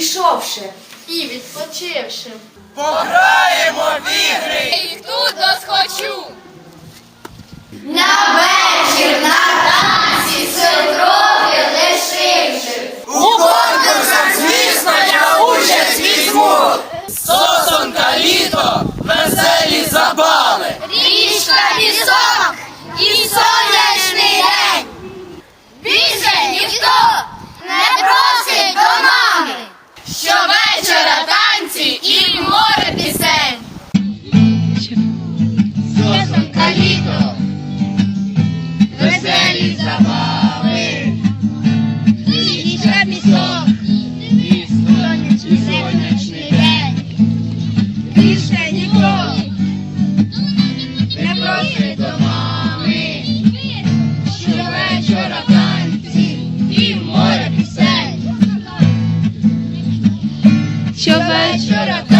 прийшовши. І відпочивши. Пограємо в ігри! І тут досхочу. На вечора.